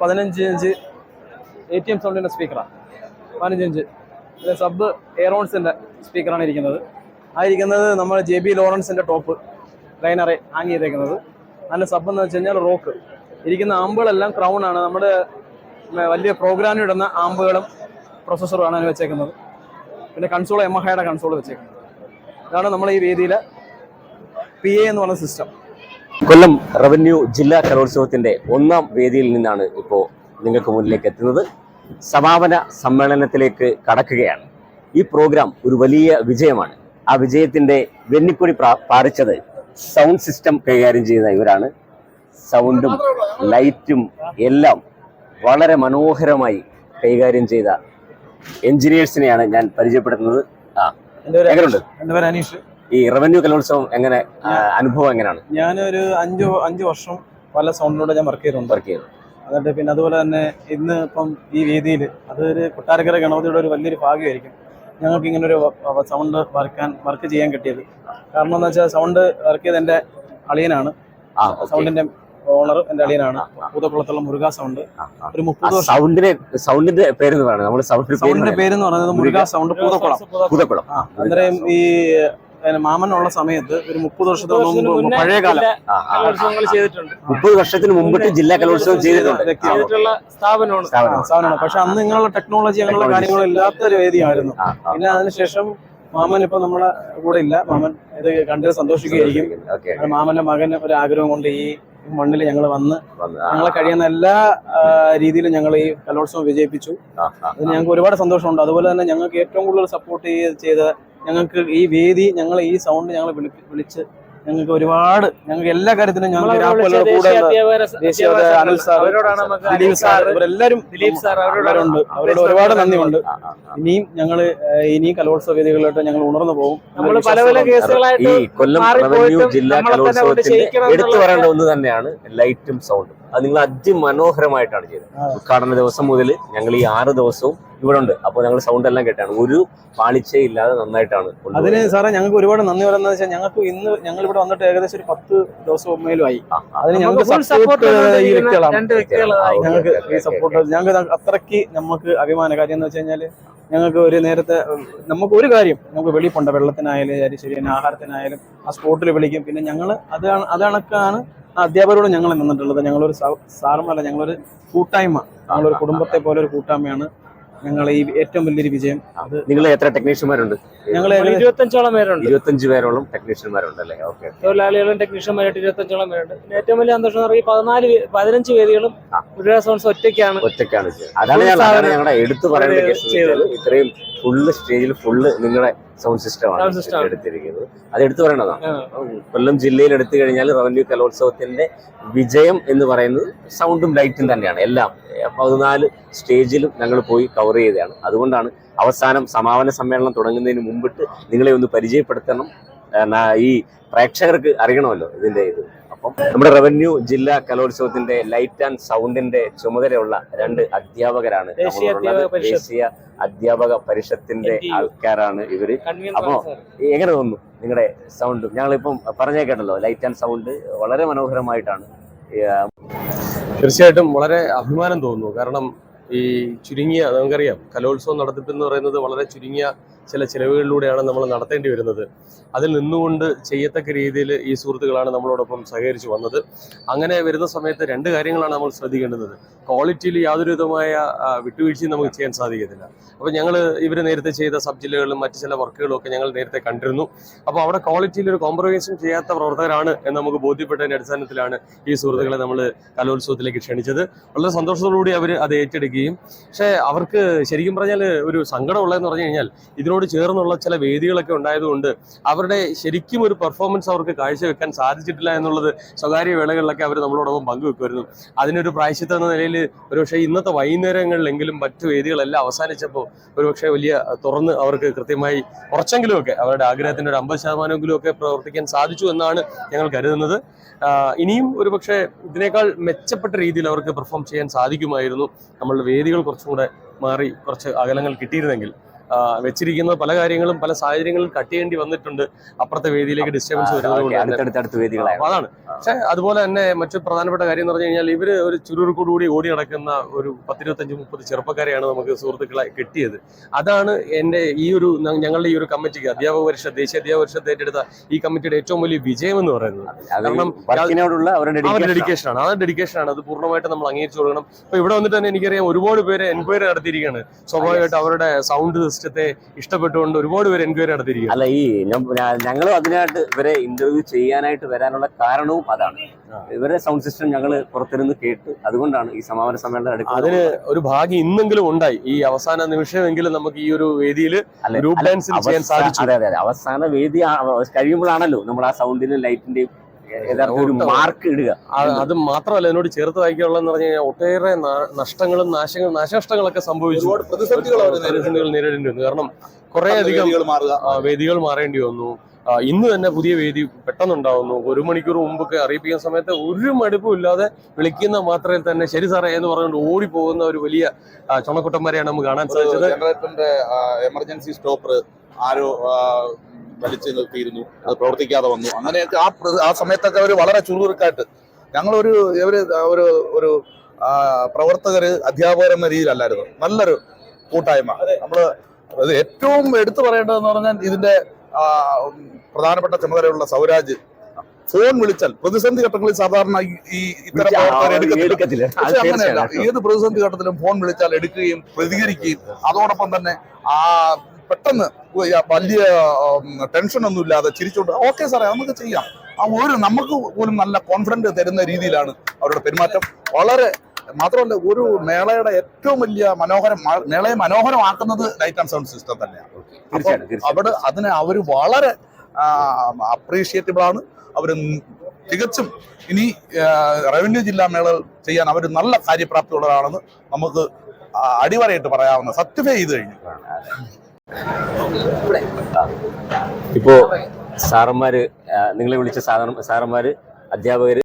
പതിനഞ്ച് inch A T M സൗണ്ടിന്റെ സ്പീക്കറാണ് പതിനഞ്ച് ഇഞ്ച്. പിന്നെ സബ് എയറോൺസിന്റെ സ്പീക്കറാണ് ഇരിക്കുന്നത്. ആയിരിക്കുന്നത് നമ്മൾ ജെ ബി ലോറൻസിന്റെ ടോപ്പ് ലൈനറെ ഹാങ് ചെയ്തേക്കുന്നത്. അതിന്റെ സബ് എന്ന് വെച്ച് കഴിഞ്ഞാൽ റോക്ക് ഇരിക്കുന്ന ആമ്പുകളെല്ലാം ക്രൗൺ ആണ്. നമ്മുടെ വലിയ പ്രോഗ്രാമിൽ ഇടുന്ന ആമ്പുകളും പ്രൊസസ്സറുമാണ് അതിന് വെച്ചേക്കുന്നത്. പിന്നെ കൺസോൾ എമഹയുടെ കൺസോൾ വെച്ചേക്കുന്നത്. ഇതാണ് നമ്മൾ ഈ വേദിയിലെ പി എ എന്ന് പറയുന്ന സിസ്റ്റം കൊല്ലം റവന്യൂ ജില്ലാ കലോത്സവത്തിന്റെ ഒന്നാം വേദിയിൽ നിന്നാണ് ഇപ്പോൾ നിങ്ങൾക്ക് മുന്നിലേക്ക് എത്തുന്നത്. സമാപന സമ്മേളനത്തിലേക്ക് കടക്കുകയാണ്. ഈ പ്രോഗ്രാം ഒരു വലിയ വിജയമാണ്. ആ വിജയത്തിന്റെ വെന്നിക്കൊടി പാറിച്ചത് സൗണ്ട് സിസ്റ്റം കൈകാര്യം ചെയ്യുന്ന ഇവരാണ്. സൗണ്ടും ലൈറ്റും എല്ലാം വളരെ മനോഹരമായി കൈകാര്യം ചെയ്ത എഞ്ചിനീയേഴ്സിനെയാണ് ഞാൻ പരിചയപ്പെടുത്തുന്നത്. ആ എന്റെ എങ്ങനെയുണ്ട്? പേര് അനീഷ്. ഈ റവന്യൂ കലോത്സവം എങ്ങനെ അനുഭവം എങ്ങനെയാണ്? ഞാനൊരു അഞ്ചു അഞ്ചു വർഷം പല സൗണ്ടിലൂടെ ഞാൻ വർക്ക് ചെയ്തിട്ടുണ്ട്. വർക്ക് ചെയ്തു. എന്നിട്ട് പിന്നെ അതുപോലെ തന്നെ ഇന്ന് ഇപ്പം ഈ വേദിയിൽ അതൊരു കൊട്ടാരക്കര ഗണപതിയുടെ ഒരു വലിയൊരു ഭാഗ്യമായിരിക്കും ഞങ്ങൾക്ക് ഇങ്ങനെ ഒരു സൗണ്ട് വർക്കാൻ വർക്ക് ചെയ്യാൻ കിട്ടിയത്. കാരണം എന്ന് വെച്ചാൽ സൗണ്ട് വർക്ക് ചെയ്ത് എന്റെ അളിയനാണ്. സൗണ്ടിന്റെ ഓണർ എന്റെ അളിയനാണ്. പൂതക്കുളത്തുള്ള മുരുക സൗണ്ട്. ഒരു മുപ്പത് സൗണ്ടിന്റെ സൗണ്ടിന്റെ പേര് നമ്മൾ സൗണ്ട് സൗണ്ടിന്റെ എന്ന് പറയുന്നത് മുരുക സൗണ്ട് പൂതക്കുളം. പൂതക്കുളം. അന്നേരം ഈ മാമനുള്ള സമയത്ത് ഒരു മുപ്പത് വർഷത്തിന് മുമ്പ് പഴയ കാലം ആ, ആ. ചെയ്തിട്ടുണ്ട്. മുപ്പത് വർഷത്തിന് മുമ്പിട്ട് ജില്ലാ കലോത്സവം ചെയ്തിട്ടുണ്ട്. സ്ഥാപനമാണ്. സ്ഥാപനം. പക്ഷെ അന്ന് ഇങ്ങനെയുള്ള ടെക്നോളജി അങ്ങനെയുള്ള കാര്യങ്ങളും ഇല്ലാത്ത ഒരു വേദിയായിരുന്നു. പിന്നെ അതിനുശേഷം മാമൻ ഇപ്പൊ നമ്മളെ കൂടെ ഇല്ല. മാമൻ ഇത് കണ്ട് സന്തോഷിക്കുകയായിരിക്കും. അത് മാമന്റെ മകന് ഒരു ആഗ്രഹം കൊണ്ട് ഈ മണ്ണിൽ ഞങ്ങൾ വന്ന് ഞങ്ങളെ കഴിയുന്ന എല്ലാ രീതിയിലും ഞങ്ങൾ ഈ കലോത്സവം വിജയിപ്പിച്ചു. അതിന് ഞങ്ങൾക്ക് ഒരുപാട് സന്തോഷമുണ്ട്. അതുപോലെ തന്നെ ഞങ്ങൾക്ക് ഏറ്റവും കൂടുതൽ സപ്പോർട്ട് ചെയ്ത ഞങ്ങൾക്ക് ഈ വേദി ഞങ്ങൾ ഈ സൗണ്ട് ഞങ്ങൾ വിളിച്ച് ഞങ്ങൾക്ക് ഒരുപാട് ഞങ്ങൾക്ക് എല്ലാ കാര്യത്തിനും ഞങ്ങൾ ദിലീപ് സാർ ഇവരെല്ലാരും ദിലീപ് സാർ അവരോട് ഒരുപാട് നന്ദിയുണ്ട്. ഇനിയും ഞങ്ങൾ ഇനി കലോത്സവ വേദികളിലോട്ട് ഞങ്ങൾ ഉണർന്നു പോകും. നമ്മൾ പല പല ഈ കൊല്ലം റവന്യൂ ജില്ലാ കലോത്സവത്തിന്റെ എടുത്തു പറയേണ്ട ഒന്ന് തന്നെയാണ് ലൈറ്റും സൗണ്ടും. അത് നിങ്ങൾ അതിമനോഹരമായിട്ടാണ് ചെയ്തത്. ഉദ്ഘാടന ദിവസം മുതൽ ഞങ്ങൾ ഈ ആറ് ദിവസവും ഇവിടെ ഉണ്ട്. അപ്പോൾ ഞങ്ങൾ സൗണ്ട് എല്ലാം കേട്ടാണ്. ഒരു പാളിച്ചയില്ലാതെ നന്നായിട്ടാണ്. അതിന് സാറേ ഞങ്ങൾക്ക് ഒരുപാട് നന്ദി പറയുന്നത് വെച്ചാൽ ഞങ്ങൾക്ക് ഇന്ന് ഞങ്ങൾ ഇവിടെ വന്നിട്ട് ഏകദേശം ഒരു പത്ത് ദിവസം മേലും ആയി. അതിന് ഞങ്ങൾക്ക് സപ്പോർട്ട് ഈ വ്യക്തികളാണ്. ഞങ്ങൾക്ക് ഈ സപ്പോർട്ട് ഞങ്ങൾക്ക് അത്രയ്ക്ക് നമുക്ക് അഭിമാന. കാര്യം എന്ന് വെച്ച് കഴിഞ്ഞാൽ ഞങ്ങൾക്ക് ഒരു നേരത്തെ നമുക്ക് ഒരു കാര്യം നമുക്ക് വെളിപ്പുണ്ട്. പോണ്ട വെള്ളത്തിനായാലും ശരി ശരി ആഹാരത്തിനായാലും ആ സ്പോട്ടിൽ വിളിക്കും. പിന്നെ ഞങ്ങൾ അതാണ് അതണക്കാണ് ആ അധ്യാപകരോട് ഞങ്ങൾ നിന്നിട്ടുള്ളത്. ഞങ്ങളൊരു സാറുമല്ല ഞങ്ങളൊരു കൂട്ടായ്മ. ഞങ്ങളൊരു കുടുംബത്തെ പോലെ ഒരു കൂട്ടായ്മയാണ് ഞങ്ങൾ ഈ ഏറ്റവും വലിയൊരു വിജയം. അത് നിങ്ങൾ എത്ര ടെക്നീഷ്യന്മാരുണ്ട് ഞങ്ങൾ ഇരുപത്തഞ്ചോളം പേരുണ്ട്. ഇരുപത്തഞ്ച് പേരോളം ടെക്നീഷ്യന്മാരുണ്ട് അല്ലേ ഓക്കെ. തൊഴിലാളികളും ടെക്നീഷ്യന്മാരായിട്ട് ഇരുപത്തഞ്ചോളം പേരുണ്ട്. പിന്നെ ഏറ്റവും വലിയ സന്തോഷം എന്ന് പറയുന്നത് പതിനാല് പതിനഞ്ച് വേദികളും. ഗുരുവാ സോൺസ് ഒറ്റയ്ക്കാണ്. ഒറ്റയ്ക്കാണ് അതാണ് ഞങ്ങളുടെ എടുത്തു പറയേണ്ട കേസ് ഇത്രയും ഫുള്ള് സ്റ്റേജിൽ ഫുള്ള് നിങ്ങളുടെ സൗണ്ട് സിസ്റ്റം ആണ്. system എടുത്തിരിക്കുന്നത്. അത് എടുത്തു പറയേണ്ടതാണ്. കൊല്ലം ജില്ലയിൽ എടുത്തു കഴിഞ്ഞാൽ റവന്യൂ കലോത്സവത്തിന്റെ വിജയം എന്ന് പറയുന്നത് സൗണ്ടും ലൈറ്റും തന്നെയാണ്. എല്ലാം. പതിനാല് സ്റ്റേജിലും ഞങ്ങൾ പോയി കവർ ചെയ്തതാണ്. അതുകൊണ്ടാണ് അവസാനം സമാപന സമ്മേളനം തുടങ്ങുന്നതിന് മുമ്പിട്ട് നിങ്ങളെ ഒന്ന് പരിചയപ്പെടുത്തണം. ഈ പ്രേക്ഷകർക്ക് അറിയണമല്ലോ ഇതിന്റെ ഇത്. അപ്പം നമ്മുടെ റവന്യൂ ജില്ലാ കലോത്സവത്തിന്റെ ലൈറ്റ് ആൻഡ് സൗണ്ടിന്റെ ചുമതലയുള്ള രണ്ട് അധ്യാപകരാണ് ദേശീയ. അധ്യാപക പരിഷത്തിന്റെ. ആൾക്കാരാണ് ഇവർ. അപ്പോ എങ്ങനെ തോന്നുന്നു നിങ്ങളുടെ സൗണ്ട് ഞങ്ങളിപ്പം പറഞ്ഞേക്കട്ടല്ലോ ലൈറ്റ് ആൻഡ് സൗണ്ട് വളരെ മനോഹരമായിട്ടാണ്. തീർച്ചയായിട്ടും വളരെ അഭിമാനം തോന്നുന്നു. കാരണം ഈ ചുരുങ്ങിയ നമുക്കറിയാം കലോത്സവം നടത്തിപ്പ് എന്ന് പറയുന്നത് വളരെ ചുരുങ്ങിയ ചില ചിലവുകളിലൂടെയാണ് നമ്മൾ നടത്തേണ്ടി വരുന്നത്. അതിൽ നിന്നുകൊണ്ട് ചെയ്യത്തക്ക രീതിയിൽ ഈ സുഹൃത്തുക്കളാണ് നമ്മളോടൊപ്പം സഹകരിച്ചു വന്നത്. അങ്ങനെ വരുന്ന സമയത്ത് രണ്ട് കാര്യങ്ങളാണ് നമ്മൾ ശ്രദ്ധിക്കേണ്ടത് ക്വാളിറ്റിയിൽ യാതൊരു വിധമായ വിട്ടുവീഴ്ചയും നമുക്ക് ചെയ്യാൻ സാധിക്കത്തില്ല. അപ്പോൾ ഞങ്ങൾ ഇവർ നേരത്തെ ചെയ്ത സബ് ജില്ലകളിലും മറ്റ് ചില വർക്കുകളും ഒക്കെ ഞങ്ങൾ നേരത്തെ കണ്ടിരുന്നു. അപ്പോൾ അവിടെ ക്വാളിറ്റിയിൽ ഒരു കോംപ്രമൈസും ചെയ്യാത്ത പ്രവർത്തകരാണ് എന്ന് നമുക്ക് ബോധ്യപ്പെട്ടതിന്റെ അടിസ്ഥാനത്തിലാണ് ഈ സുഹൃത്തുക്കളെ നമ്മൾ കലോത്സവത്തിലേക്ക് ക്ഷണിച്ചത്. വളരെ സന്തോഷത്തോടുകൂടി അവർ അത് ഏറ്റെടുക്കുകയും. പക്ഷേ അവർക്ക് ശരിക്കും പറഞ്ഞാൽ ഒരു സങ്കടമുള്ളതെന്ന് പറഞ്ഞു കഴിഞ്ഞാൽ ഇതിനോട് ചേർന്നുള്ള ചില വേദികളൊക്കെ ഉണ്ടായതുകൊണ്ട് അവരുടെ ശരിക്കും ഒരു പെർഫോമൻസ് അവർക്ക് കാഴ്ചവെക്കാൻ സാധിച്ചിട്ടില്ല എന്നുള്ളത് സ്വകാര്യ വേളകളിലൊക്കെ അവർ നമ്മളോടൊപ്പം പങ്കുവെക്കുമായിരുന്നു. അതിനൊരു പ്രായശ്യത്ത് എന്ന നിലയിൽ ഒരുപക്ഷെ ഇന്നത്തെ വൈകുന്നേരങ്ങളിലെങ്കിലും മറ്റു വേദികളെല്ലാം അവസാനിച്ചപ്പോൾ ഒരുപക്ഷെ വലിയ തുറന്ന് അവർക്ക് കൃത്യമായി കുറച്ചെങ്കിലുമൊക്കെ അവരുടെ ആഗ്രഹത്തിന്റെ ഒരു അമ്പത് ശതമാനമെങ്കിലും ഒക്കെ പ്രവർത്തിക്കാൻ സാധിച്ചു എന്നാണ് ഞങ്ങൾ കരുതുന്നത്. ഇനിയും ഒരുപക്ഷെ ഇതിനേക്കാൾ മെച്ചപ്പെട്ട രീതിയിൽ അവർക്ക് പെർഫോം ചെയ്യാൻ സാധിക്കുമായിരുന്നു. നമ്മളുടെ വേദികൾ കുറച്ചും കൂടെ മാറി കുറച്ച് അകലങ്ങൾ കിട്ടിയിരുന്നെങ്കിൽ. ആ, വെച്ചിരിക്കുന്ന പല കാര്യങ്ങളും പല സാഹചര്യങ്ങളും കട്ട് ചെയ്യേണ്ടി വന്നിട്ടുണ്ട്. അപ്പുറത്തെ വേദിയിലേക്ക് ഡിസ്റ്റർബൻസ് വരുന്നത് അതാണ്. പക്ഷെ അതുപോലെ തന്നെ മറ്റു പ്രധാനപ്പെട്ട കാര്യം എന്ന് പറഞ്ഞു കഴിഞ്ഞാൽ ഇവർ ഒരു ചുരുക്കോടുകൂടി ഓടി നടക്കുന്ന ഒരു പത്തിരുപത്തഞ്ച് മുപ്പത് ചെറുപ്പക്കാരെയാണ് നമുക്ക് സുഹൃത്തുക്കളെ കിട്ടിയത്. അതാണ് എന്റെ ഈ ഒരു ഞങ്ങളുടെ ഈ ഒരു കമ്മിറ്റിക്ക് അധ്യാപക വർഷ ദേശീയ അധ്യാപക പരിഷത്ത് ഏറ്റെടുത്ത ഈ കമ്മിറ്റിയുടെ ഏറ്റവും വലിയ വിജയം എന്ന് പറയുന്നത്. കാരണം അവരുടെ ഡെഡിക്കേഷൻ ആണ്. ആ ഡെഡിക്കേഷൻ ആണ്. അത് പൂർണമായിട്ട് നമ്മൾ അംഗീകരിച്ചു കൊടുക്കണം. ഇപ്പൊ ഇവിടെ വന്നിട്ട് തന്നെ എനിക്കറിയാം ഒരുപാട് പേര് എൻക്വയറി നടത്തിയിരിക്കുകയാണ്. സ്വാഭാവികമായിട്ട് അവരുടെ സൗണ്ട് സിസ്റ്റത്തെ ഇഷ്ടപ്പെട്ടുകൊണ്ട് ഒരുപാട് പേര് എൻക്വയറി നടത്തിയിരിക്കും അല്ല ഈ ഞങ്ങളും അതിനായിട്ട് ഇവരെ ഇന്റർവ്യൂ ചെയ്യാനായിട്ട് വരാനുള്ള കാരണവും അതാണ്. ഇവരെ സൗണ്ട് സിസ്റ്റം ഞങ്ങൾ പുറത്തിരുന്ന് കേട്ട് അതുകൊണ്ടാണ് ഈ സമാപന സമ്മേളനം എടുക്കുന്നത്. അതിന് ഒരു ഭാഗ്യം ഇന്നെങ്കിലും ഉണ്ടായി. ഈ അവസാന നിമിഷമെങ്കിലും നമുക്ക് ഈ ഒരു വേദിയിൽ ഗ്രൂപ്പ് ഡാൻസ് ചെയ്യാൻ സാധിച്ചു. അതെ അതെ അവസാന വേദി കഴിയുമ്പോഴാണല്ലോ നമ്മൾ ആ സൗണ്ടിന്റെയും ലൈറ്റിന്റെയും ഒരു മാർക്ക് ഇടുക. അത് മാത്രമല്ല എന്നോട് ചേർത്ത് വായിക്കാനുള്ളതെന്ന് പറഞ്ഞു കഴിഞ്ഞാൽ ഒട്ടേറെ നഷ്ടങ്ങളും നാശങ്ങൾ നാശനഷ്ടങ്ങളൊക്കെ സംഭവിച്ചു. പ്രതിസന്ധികൾ. നേരിടേണ്ടി വന്നു. കാരണം കുറെ അധികം വേദികൾ മാറേണ്ടി വന്നു. ഇന്ന് തന്നെ പുതിയ വേദി പെട്ടെന്നുണ്ടാവുന്നു. ഒരു മണിക്കൂർ മുമ്പൊക്കെ അറിയിപ്പിക്കുന്ന സമയത്ത് ഒരു മടുപ്പും ഇല്ലാതെ വിളിക്കുന്ന മാത്രമേ തന്നെ ശരി സാറേ എന്ന് പറഞ്ഞുകൊണ്ട് ഓടി പോകുന്ന ഒരു വലിയ ചുണക്കുട്ടന്മാരെയാണ് നമുക്ക് കാണാൻ സാധിച്ചത്. ജനറേറ്ററിന്റെ എമർജൻസി സ്റ്റോപ്പർ ആരോ വലിച്ചു നിർത്തിയിരുന്നു. അത് പ്രവർത്തിക്കാതെ വന്നു. അങ്ങനെയൊക്കെ ആ ആ സമയത്തൊക്കെ അവർ വളരെ ചുറുചുറുക്കായിട്ട് ഞങ്ങളൊരു ഇവർ ഒരു ഒരു പ്രവർത്തകർ പ്രവർത്തകര് അധ്യാപകർ എന്ന രീതിയിലല്ലായിരുന്നു. നല്ലൊരു കൂട്ടായ്മ. നമ്മൾ അത് ഏറ്റവും എടുത്തു പറയേണ്ടതെന്ന് പറഞ്ഞാൽ ഇതിന്റെ പ്രധാനപ്പെട്ട ചുമതലയുള്ള സൗരാജ്. ഫോൺ വിളിച്ചാൽ പ്രതിസന്ധി ഘട്ടങ്ങളിൽ സാധാരണ ഈ- ഇത്തരം എടുക്കത്തില്ല. പക്ഷെ അങ്ങനെയല്ല. ഏത് പ്രതിസന്ധി ഘട്ടത്തിലും ഫോൺ വിളിച്ചാൽ എടുക്കുകയും പ്രതികരിക്കുകയും അതോടൊപ്പം തന്നെ ആ പെട്ടെന്ന് വലിയ ടെൻഷൻ ഒന്നും ഇല്ലാതെ ചിരിച്ചോണ്ട് ഓക്കെ സാറേ നമുക്ക് ചെയ്യാം. ആ ഒരു നമുക്ക് പോലും നല്ല കോൺഫിഡന്റ് തരുന്ന രീതിയിലാണ് അവരുടെ പെരുമാറ്റം. വളരെ മാത്രമല്ല ഒരു മേളയുടെ ഏറ്റവും വലിയ മനോഹരം മേളയെ മനോഹരമാക്കുന്നത് ലൈറ്റ് ആൻഡ് സൗണ്ട് സിസ്റ്റം തന്നെയാണ്. അവിടെ അതിനെ അവർ വളരെ അപ്രീഷിയേറ്റബിൾ ആണ്. അവർ തികച്ചും ഇനി റവന്യൂ ജില്ലാ മേള ചെയ്യാൻ അവർ നല്ല കാര്യപ്രാപ്തിയുള്ളവരാണെന്ന് നമുക്ക് അടിവരയിട്ട് പറയാവുന്ന സർട്ടിഫൈ ചെയ്ത് കഴിഞ്ഞു. ഇപ്പോ സാറന്മാര് നിങ്ങളെ വിളിച്ച സാറന്മാര് അധ്യാപകര്